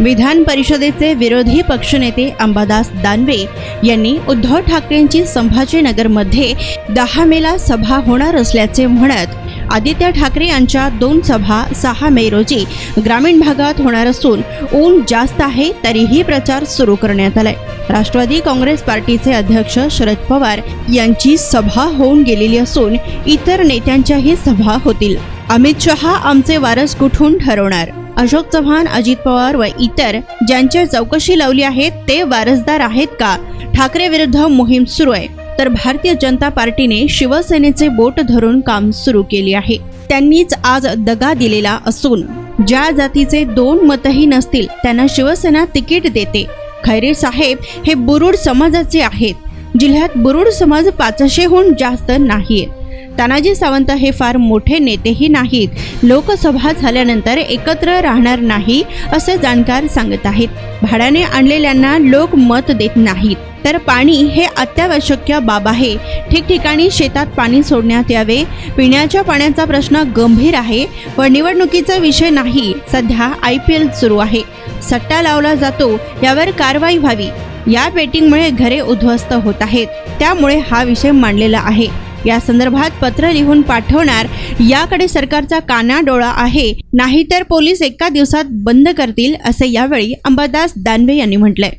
विधान परिषदेचे विरोधी पक्षनेते अंबादास दानवे यांनी उद्धव ठाकरेंची संभाजीनगरमध्ये दहा मेला सभा होणार असल्याचे म्हणत आदित्य ठाकरे यांच्या दोन सभा सहा मे रोजी ग्रामीण भागात होणार असून ऊन जास्त आहे तरीही प्रचार सुरू करण्यात आलाय. राष्ट्रवादी काँग्रेस पार्टीचे अध्यक्ष शरद पवार यांची सभा होऊन गेलेली असून इतर नेत्यांच्याही सभा होतील. अमित शहा आमचे वारस कुठून ठरवणार? अशोक चव्हाण अजित पवार व इतर ज्यांच्या चौकशी लावली आहे ते वारसदार आहेत का? ठाकरे विरुद्ध मोहीम सुरू आहे. तर भारतीय जनता पार्टीने शिवसेनेचे बोट धरून काम सुरू केले आहे. त्यांनीच आज दगा दिलेला असून ज्या जातीचे दोन मतही नसतील त्यांना शिवसेना तिकीट देते. खैरे साहेब हे बुरुड समाजाचे आहेत. जिल्ह्यात बुरुड समाज पाचशेहून जास्त नाहीये. तानाजी सावंत हे फार मोठे नेतेही नाहीत. लोकसभा झाल्यानंतर एकत्र राहणार नाही असे जाणकार सांगत आहेत. भाड्याने आणलेल्यांना लोक मत देत नाहीत. तर पाणी हे अत्यावश्यक बाब आहे. ठिकठिकाणी शेतात पाणी सोडण्यात यावे. पिण्याच्या पाण्याचा प्रश्न गंभीर आहे. व निवडणुकीचा विषय नाही. सध्या आय पी एल सुरू आहे. सट्टा लावला जातो यावर कारवाई व्हावी. या बेटिंगमुळे घरे उद्ध्वस्त होत आहेत. त्यामुळे हा विषय मांडलेला आहे. या संदर्भात पत्र लिहून पाठवणार याकडे सरकारचा काना डोळा आहे. नाहीतर पोलीस एका दिवसात बंद करतील असे यावेळी अंबादास दानवे यांनी म्हटलंय.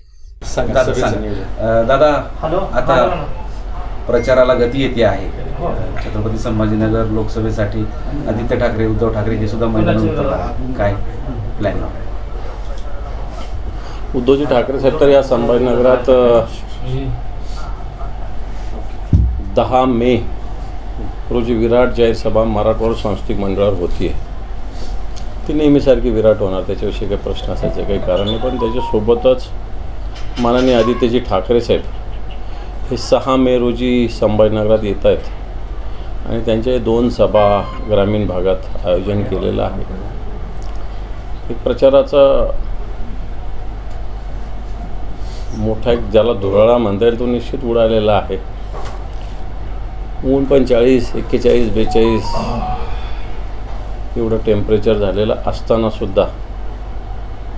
दादा आता. प्रचाराला गती येते आहे. हो. छत्रपती संभाजीनगर लोकसभेसाठी आदित्य ठाकरे उद्धव ठाकरे हे सुद्धा आहेत. काय प्लॅनिंग उद्धवजी ठाकरे साहेब तर या संभाजीनगरात दहा मे रोजी विराट जाहीर सभा मराठवाडा सांस्कृतिक मंडळावर होती आहे. ती नेहमीसारखी विराट होणार त्याच्याविषयी काही प्रश्न असायचे काही कारण नाही पण त्याच्यासोबतच माननीय आदित्यजी ठाकरे साहेब हे सहा मे रोजी संभाजीनगरात येत आहेत. आणि त्यांचे दोन सभा ग्रामीण भागात आयोजन केलेलं आहे. एक प्रचाराचा मोठा एक ज्याला धुराळा म्हणता येईल तो निश्चित उडालेला आहे. ऊन पण चाळीस एक्केचाळीस बेचाळीस एवढं टेम्परेचर झालेलं असताना सुद्धा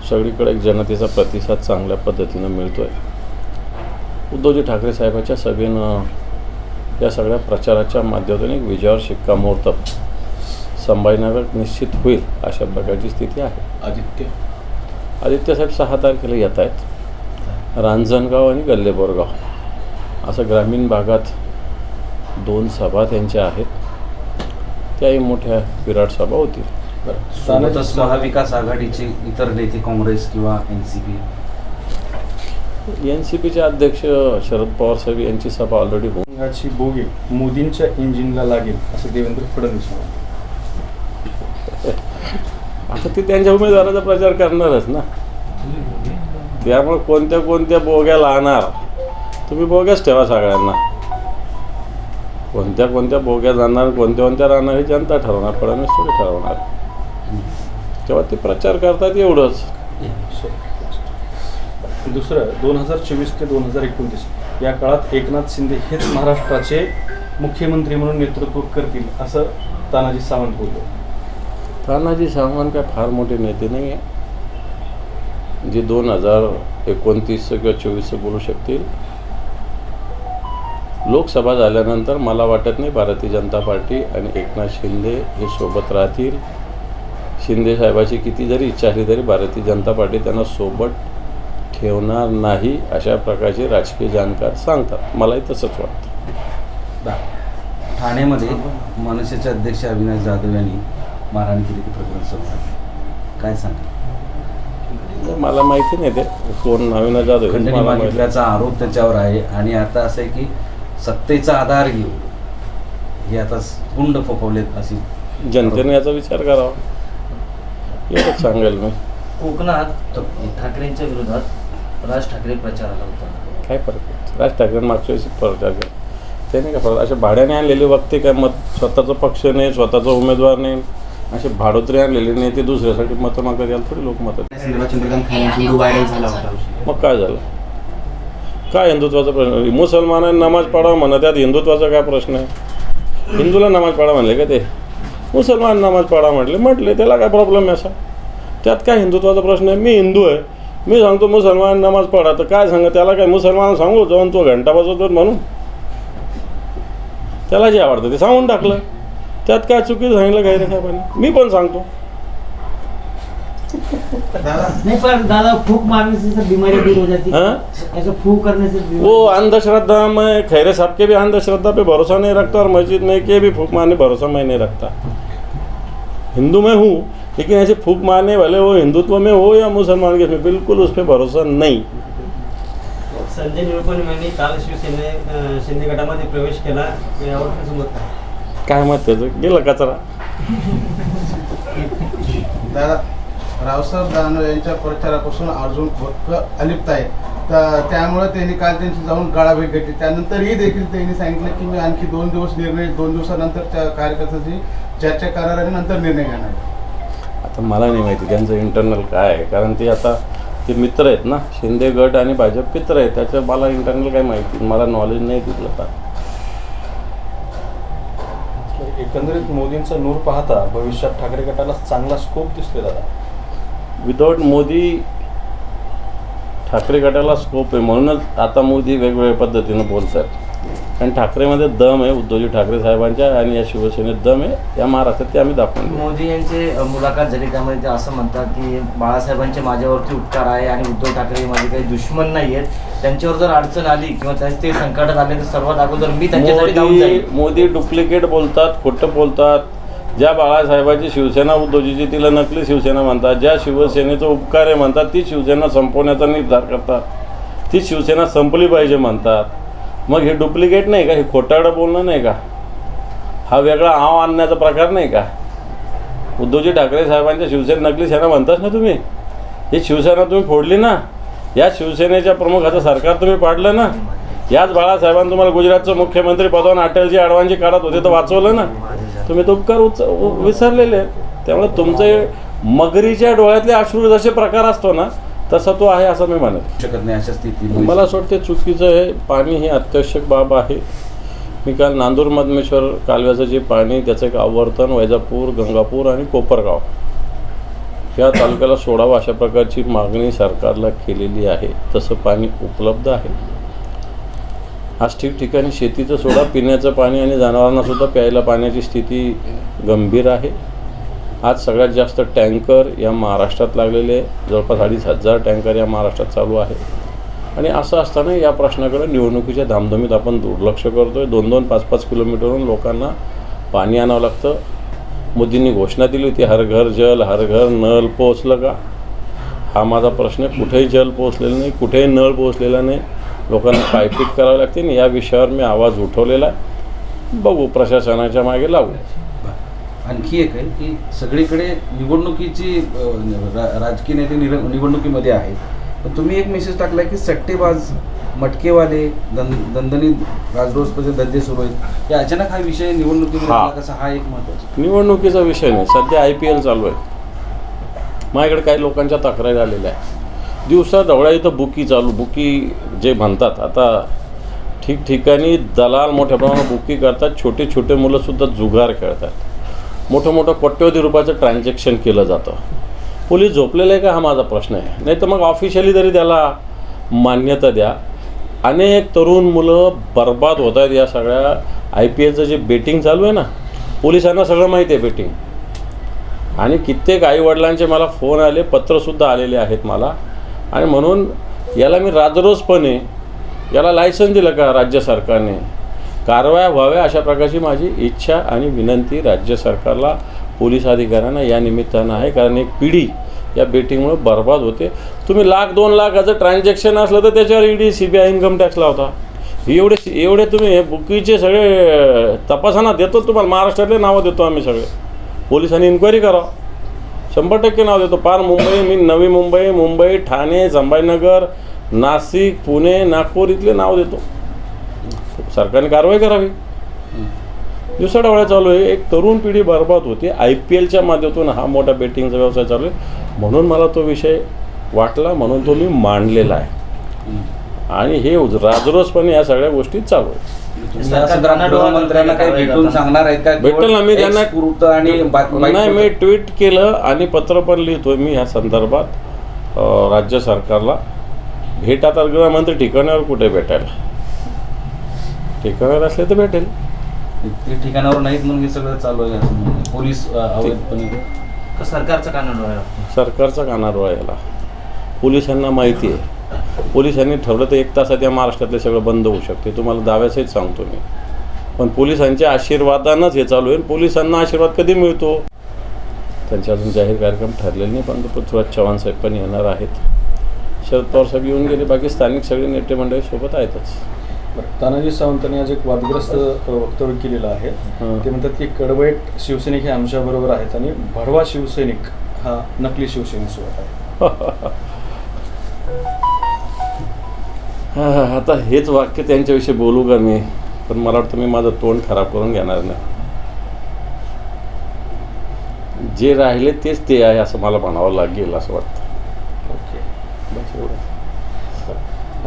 सगळीकडे एक जनतेचा प्रतिसाद चांगल्या पद्धतीनं मिळतो आहे उद्धवजी ठाकरे साहेबाच्या सभेनं या सगळ्या प्रचाराच्या माध्यमातून एक विजयावर शिक्कामोर्तब संभाजीनगर निश्चित होईल अशा प्रकारची स्थिती आहे. आदित्य. आदित्य साहेब सहा तारखेला येत आहेत. रांजणगाव आणि गल्लेबोरगाव. असं ग्रामीण भागात दोन सभा त्यांच्या आहेत. त्याही मोठ्या विराट सभा होतील. सोबतच महाविकास आघाडीचे इतर नेते काँग्रेस किंवा N C P? N C पीचे अध्यक्ष शरद पवार साहेब यांची सभा ऑलरेडी होऊन बोगे मोदींच्या इंजिनला लागेल असं देवेंद्र फडणवीस. आता ते त्यांच्या उमेदवाराचा प्रचार करणारच ना. त्यामुळे कोणत्या कोणत्या बोग्या लावणार? तुम्ही बोग्याच ठेवा सगळ्यांना. कोणत्या कोणत्या बोग्या जाणार कोणत्या कोणत्या राहणार हे जनता ठरवणार फडणवीस थोडी ठरवणार. तेव्हा ते प्रचार करतात एवढंच. दुसरं दोन हजार चोवीस ते दोन हजार एकोणतीस या काळात एकनाथ शिंदे हेच महाराष्ट्राचे मुख्यमंत्री म्हणून नेतृत्व करतील असं तानाजी सावंत बोलले. तानाजी सावंत काय फार मोठे नेते नाही आहे जे दोन हजार एकोणतीसचं किंवा चोवीसचं बोलू शकतील लोकसभा झाल्यानंतर मला वाटत नाही भारतीय जनता पार्टी आणि एकनाथ शिंदे हे सोबत राहतील. शिंदे साहेबाची किती जरी इच्छा असली तरी भारतीय जनता पार्टी त्यांना सोबत ठेवणार नाही अशा प्रकारचे राजकीय जाणकार सांगतात. मलाही तसंच वाटतं. ठाण्यामध्ये मनसेचे अध्यक्ष अविनाश जाधव यांनी मारहाण केली ते प्रकरण समोर. काय सांगा मला माहिती नाही ते. कोण? नवीन जाधव. खंडणी मागितल्याचा आरोप त्याच्यावर आहे आणि आता असं आहे की सत्तेचा आधार घेऊन हे आता गुंड फोफवलेत अशी जनतेने याचा विचार करावा. एवढंच सांगेल मी. कोकणात ठाकरेंच्या विरोधात राज ठाकरे प्रचाराला होता काय फरक पडतो राज ठाकरे मागच्या वेळेस प्रचार केला त्याने काय फरक असे भाड्याने आणलेले वक्ते काय मत स्वतःचा पक्ष नाही स्वतःचा उमेदवार नाही. असे भाडोत्री आणलेले नाही ते दुसऱ्यासाठी मतं मागत याला थोडी लोक मत व्हिडिओ व्हायरल झाला होता. मग काय झालं? काय हिंदुत्वाचा प्रश्न? मुसलमानांनी नमाज पाडावा म्हणा त्यात हिंदुत्वाचा काय प्रश्न आहे? हिंदूला नमाज पाडा म्हणले का ते? मुसलमान नमाज पाडा म्हटले म्हटले त्याला काय प्रॉब्लेम आहे असा? त्यात काय हिंदुत्वाचा प्रश्न आहे? मी हिंदू आहे. मी सांगतो मुसलमान नमाज पडा तर काय सांगा? त्याला काय मुसलमान सांगू? जाऊन तो घंटा वाजवतो म्हणून. त्याला जे आवडतं ते सांगून टाकलं. त्यात काय चुकी सांगितलं? काही रे साहेबांनी? मी पण सांगतो. नहीं पर दादा फूक मारने से सब बीमारी दूर हो जाती? ऐसा फूक करने से बीमारी- वो अंधश्रद्धा में खैरे साहब के भी अंधश्रद्धा पे भरोसा नहीं रखता और मस्जिद में के भी फूक मारने भरोसा मैं नहीं रखता। हिंदू में हूँ लेकिन ऐसे फूक मारने वाले वो हिंदुत्व में हो या मुसलमान के में बिल्कुल उस पर भरोसा नहीं। संजय निरुपण यांनी काल शिवसेने शिंदे गटामध्ये प्रवेश केला यावर कसं मत? काय? मत त्याचं गेलं कचरा. दादा रावसाहेब दानवे यांच्या प्रचारापासून अर्जुन खोतकर अलिप्त आहे. तर त्यामुळे त्यांनी काल त्यांची जाऊन गाळाभेट घेतली. त्यानंतरही देखील त्यांनी सांगितलं की मी आणखी दोन दिवस निर्णय दोन दिवसानंतर त्या कार्यकर्त्यांची चर्चा करणार आणि नंतर निर्णय घेणार. आता मला नाही माहिती त्यांचं इंटरनल काय आहे. कारण ते आता ते मित्र आहेत ना. शिंदे गट आणि भाजप मित्र आहेत. त्याचं मला इंटरनल काय माहिती. मला नॉलेज नाही तिथलं का एकंदरीत मोदींचा नूर पाहता भविष्यात ठाकरे गटाला चांगला स्कोप दिसतोय दादा. विदाऊट मोदी ठाकरे गटाला स्कोप आहे. म्हणूनच आता मोदी वेगवेगळ्या पद्धतीनं बोलत आहेत कारण ठाकरेमध्ये दम आहे उद्धवजी ठाकरे साहेबांच्या आणि या शिवसेनेत दम आहे. या महाराष्ट्रात ते आम्ही दाखवून. मोदी यांचे मुलाखत झाली त्यामध्ये ते असं म्हणतात की बाळासाहेबांचे माझ्यावरती उपकार आहे आणि उद्धव ठाकरे माझे काही दुश्मन नाही आहेत. त्यांच्यावर जर अडचण आली किंवा त्याच ते संकटात आले तर सर्वात अगोदर मी त्यांच्यासाठी मोदी डुप्लिकेट बोलतात खोटं बोलतात. ज्या बाळासाहेबाची शिवसेना उद्धवजीची तिला नकली शिवसेना म्हणतात ज्या शिवसेनेचं उपकार आहे म्हणतात ती शिवसेना संपवण्याचा निर्धार करतात. ती शिवसेना संपली पाहिजे म्हणतात. मग हे डुप्लिकेट नाही का? हे खोटाडं बोलणं नाही का? हा वेगळा आव आणण्याचा प्रकार नाही का? उद्धवजी ठाकरे साहेबांच्या शिवसेना नकली सेना म्हणताच ना तुम्ही? ही शिवसेना तुम्ही फोडली ना? या शिवसेनेच्या प्रमुखाचं सरकार तुम्ही पाडलं ना? याच बाळासाहेबांनी तुम्हाला गुजरातचं मुख्यमंत्री पदावर अटलजी अडवाणजी काढत होते तर वाचवलं ना. तुम्ही तो उपकार उच विसरलेले. त्यामुळे तुमचे मगरीच्या डोळ्यातले अश्रू जसे प्रकार असतो ना तसा तो आहे असं मी म्हणत शकत नाही अशा स्थिती मला असं वाटतं चुकीचं आहे. पाणी ही अत्यावश्यक बाब आहे. मी काल नांदूर मधमेश्वर कालव्याचं जे पाणी त्याचं एक आवर्तन वैजापूर गंगापूर आणि कोपरगाव या तालुक्याला सोडावं अशा प्रकारची मागणी सरकारला केलेली आहे. तसं पाणी उपलब्ध आहे. आज ठिकठिकाणी शेतीचं सोडा पिण्याचं पाणी आणि जनावरांना सुद्धा प्यायला पाण्याची स्थिती गंभीर आहे. आज सगळ्यात जास्त टँकर या महाराष्ट्रात लागलेले जवळपास अडीच हजार टँकर या महाराष्ट्रात चालू आहे. आणि असं असताना या प्रश्नाकडे निवडणुकीच्या धामधमीत आपण दुर्लक्ष करतोय. दोन दोन पाच पाच किलोमीटरवरून लोकांना पाणी आणावं लागतं. मोदींनी घोषणा दिली होती हर घर जल हर घर नळ पोचलं का? हा माझा प्रश्न आहे. कुठेही जल पोचलेलं नाही कुठेही नळ पोचलेला नाही. लोकांना पायपीट करावं लागते आणि या विषयावर मी आवाज उठवलेला आहे. बघू प्रशासनाच्या मागे लागू. आणखी एक आहे की सगळीकडे निवडणुकीची रा- राजकीय नेते निवडणुकीमध्ये आहेत. पण तुम्ही एक मेसेज टाकलाय की सट्टेबाज मटकेवाले दन दणदणीत राजरोसपचे धंदे सुरू आहेत. या अचानक हा विषय निवडणुकीमध्ये हा. कसा हा एक महत्त्वाचा. निवडणुकीचा विषय नाही. सध्या आय पी एल चालू आहे. माझ्याकडे काही लोकांच्या तक्रारी आलेल्या आहे दिवसा ढवळ्या इथं बुकी चालू बुकी जे म्हणतात आता ठिकठिकाणी दलाल मोठ्या प्रमाणात बुकी करतात छोटे छोटे मुलंसुद्धा जुगार खेळतात. मोठं मोठं कोट्यवधी रुपयाचं ट्रान्झॅक्शन केलं जातं. पोलीस झोपलेलं आहे का? हा माझा प्रश्न आहे. नाही तर मग ऑफिशियली तरी त्याला मान्यता द्या. अनेक तरुण मुलं बर्बाद होत आहेत या सगळ्या आय पी एलचं जे बेटिंग चालू आहे ना पोलिसांना सगळं माहिती आहे बेटिंग. आणि कित्येक आईवडिलांचे मला फोन आले पत्रसुद्धा आलेले आहेत मला. आणि म्हणून याला मी राजरोसपणे याला लायसन दिलं का राज्य सरकारने? कारवाया व्हाव्या अशा प्रकारची माझी इच्छा आणि विनंती राज्य सरकारला पोलीस अधिकाऱ्यांना या निमित्तानं आहे. कारण एक पिढी या बेटिंगमुळे बर्बाद होते. तुम्ही लाख दोन लाखाचं ट्रान्झॅक्शन असलं तर त्याच्यावर ED C B I income tax लावता. एवढे एवढे तुम्ही हे बुकीचे सगळे अं, तपासांना देतो तुम्हाला. महाराष्ट्रातले नावं देतो आम्ही सगळे. पोलिसांनी इन्क्वायरी करा शंभर टक्के नाव देतो. पार मुंबई मी नवी मुंबई मुंबई ठाणे संभाजीनगर नाशिक पुणे नागपूर इथले नाव देतो. सरकारने कारवाई करावी. दिवसाढवळ्या चालू आहे. एक तरुण पिढी बर्बाद होती. आय पी एलच्या माध्यमातून हा मोठा बेटिंगचा व्यवसाय चालू आहे. म्हणून मला तो विषय वाटला. म्हणून तो मी मांडलेला आहे. आणि हे राजरोसपणे या सगळ्या गोष्टी चालू आहेत. या संदर्भात गृहमंत्र्यांना काही भेटून सांगणार आहेत का? भेटेल ना मी त्यांना आणि नाही मी ट्विट केलं आणि पत्र पण लिहितोय मी ह्या संदर्भात राज्य सरकारला. भेट आता गृहमंत्री ठिकाणावर कुठे भेटायला? ठिकाणावर असले तर भेटेल. ते ठिकाणावर नाहीत म्हणून हे सगळं चालू आहे. पोलीस अवैधपणे. सरकारचं आहे सरकारचा कानाडोळा याला पोलिसांना माहिती आहे. पोलिसांनी ठरवलं तर एक तासात या महाराष्ट्रातले सगळं बंद होऊ शकते. तुम्हाला दाव्यासहित सांगतो मी. पण पोलिसांच्या आशीर्वादानंच हे चालू आहे पोलिसांना आशीर्वाद कधी मिळतो? त्यांचे अजून जाहीर कार्यक्रम ठरलेले नाही पण पृथ्वीराज चव्हाण साहेब पण येणार आहेत. शरद पवार साहेब येऊन गेले बाकी स्थानिक सगळे नेते मंडळी सोबत आहेतच. तानाजी सावंतांनी आज एक वादग्रस्त वक्तव्य केलेलं आहे. ते म्हणतात की कडवैट शिवसैनिक हे आमच्याबरोबर आहेत आणि भडवा शिवसैनिक हा नकली शिवसैनिक सोबत आहे. आता हेच वाक्य त्यांच्याविषयी बोलू का मी? पण मला वाटतं मी माझं तोंड खराब करून घेणार नाही. जे राहिले तेच ते आहे असं मला म्हणावं लागेल असं वाटतं. ओके. बस एवढं.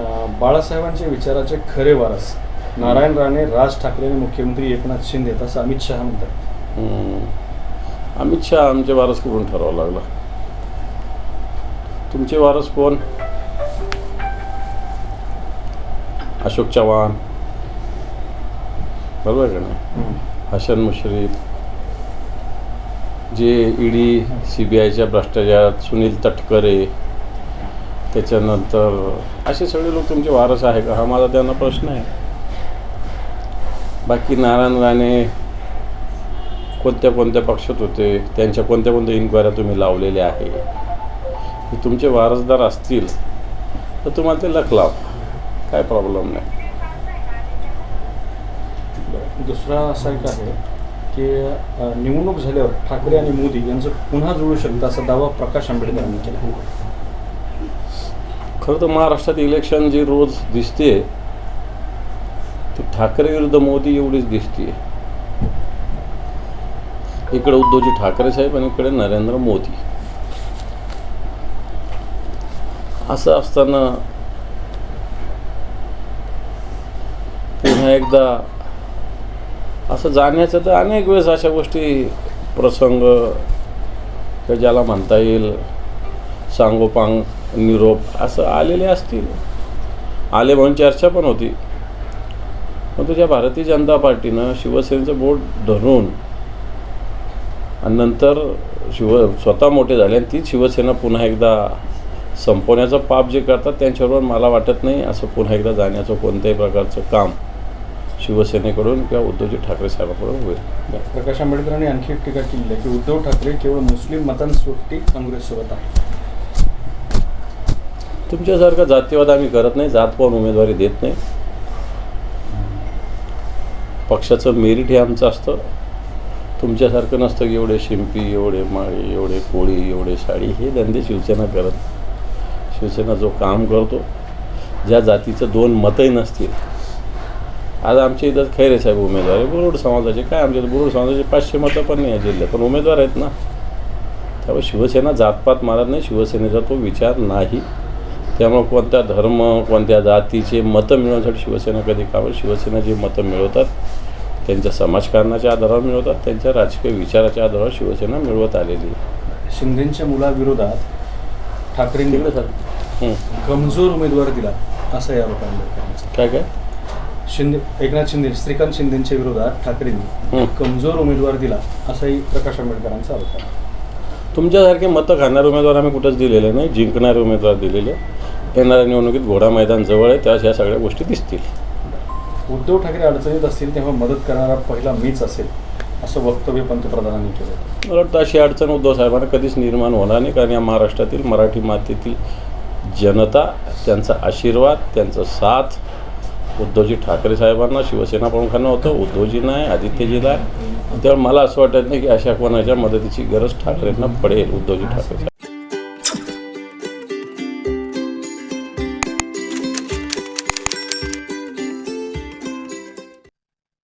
अ, बाळासाहेबांच्या विचाराचे खरे वारस. नारायण राणे राज ठाकरे आणि मुख्यमंत्री एकनाथ शिंदे असं अमित शहा म्हणतात. अमित शहा आमचे वारस करून ठरवावं लागलं? तुमचे वारस कोण? अशोक चव्हाण. बरोबर का नाही? हसन मुश्रीफ. जे ईडी सी बी आयच्या भ्रष्टाचारात सुनील तटकरे. त्याच्यानंतर असे सगळे लोक तुमचे वारस आहे का? हा माझा त्यांना प्रश्न आहे. बाकी नारायण राणे कोणत्या कोणत्या पक्षात होते? त्यांच्या कोणत्या कोणत्या इन्क्वायऱ्या तुम्ही लावलेल्या आहे? तुमचे वारसदार असतील तर तुम्हाला ते लख लाव काय प्रॉब्लेम नाही. दुसरा असा एक आहे की निवडणूक झाल्यावर ठाकरे आणि मोदी यांचं पुन्हा जुळू शकतं असा दावा प्रकाश आंबेडकरांनी केला. खरं तर महाराष्ट्रात इलेक्शन जी रोज दिसते ती ठाकरे विरुद्ध मोदी एवढीच दिसते इकडे उद्धवजी ठाकरे साहेब आणि इकडे नरेंद्र मोदी. असं असताना पुन्हा एकदा असं जाण्याचं तर अनेक वेळेस अशा गोष्टी प्रसंग किंवा ज्याला म्हणता येईल सांगोपांग निरोप असं आलेले असतील. आले म्हणून चर्चा पण होती. पण तुझ्या भारतीय जनता पार्टीनं शिवसेनेचं बोट धरून आणि नंतर शिव स्वतः मोठे झाले आणि तीच शिवसेना पुन्हा एकदा संपवण्याचं पाप जे करतात त्यांच्याबरोबर मला वाटत नाही असं पुन्हा एकदा जाण्याचं कोणत्याही प्रकारचं काम. शिवसेनेकडून किंवा उद्धवजी ठाकरे साहेबांकडून होईल. प्रकाश आंबेडकरांनी आणखी एक टीका केली आहे की उद्धव ठाकरे केवळ मुस्लिम मतांसोबती काँग्रेससोबत आहे तुमच्यासारखा जातीवाद आम्ही करत नाही जात पाहून उमेदवारी देत नाही. पक्षाचं मेरिट हे आमचं असतं. तुमच्यासारखं नसतं की एवढे शिंपी एवढे माळी एवढे कोळी एवढे साडी हे धंदे शिवसेना करत शिवसेना जो काम करतो ज्या जातीचं दोन मतही नसतील आज आमच्या इथं खैरे साहेब उमेदवार आहे बुरुड समाजाचे काय आमच्या इथं बुरुड समाजाचे पाचशे मतं पण नाही आहे जिल्ह्यात पण उमेदवार आहेत ना. त्यामुळे शिवसेना जातपात मारत नाही. शिवसेनेचा तो विचार नाही. त्यामुळे कोणत्या धर्म कोणत्या जातीचे मतं मिळवण्यासाठी शिवसेना कधी कावर शिवसेना जी मतं मिळवतात त्यांच्या समाजकारणाच्या आधारावर मिळवतात त्यांच्या राजकीय विचाराच्या आधारावर शिवसेना मिळवत आलेली आहे. शिंदेच्या मुलाविरोधात ठाकरेंनी सर. कमजोर उमेदवार दिला असा या आंबेडकरांचा काय काय? शिंदे एकनाथ शिंदे श्रीकांत शिंदेच्या विरोधात ठाकरेंनी. कमजोर उमेदवार दिला असाही प्रकाश आंबेडकरांचा आरोप आहे. तुमच्यासारखे मतं खाणारे उमेदवार आम्ही कुठंच दिलेले नाही जिंकणारे उमेदवार दिलेले. येणाऱ्या निवडणुकीत घोडा मैदान जवळ आहे त्यावेळेस ह्या सगळ्या गोष्टी दिसतील. उद्धव ठाकरे अडचणीत असतील तेव्हा मदत करणारा पहिला मीच असेल असं वक्तव्य पंतप्रधानांनी केलं. होतं मला वाटतं अशी अडचण उद्धव साहेबांना कधीच निर्माण होणार नाही कारण या महाराष्ट्रातील मराठी मातेतील जनता त्यांचा आशीर्वाद त्यांचा साथ उद्धवजी ठाकरे साहेबांना शिवसेना प्रमुखांना होतं उद्धवजींना आहे आदित्यजीला आहे. त्यामुळे मला असं वाटत नाही की अशा कोणाच्या मदतीची गरज ठाकरेंना पडेल उद्धवजी ठाकरे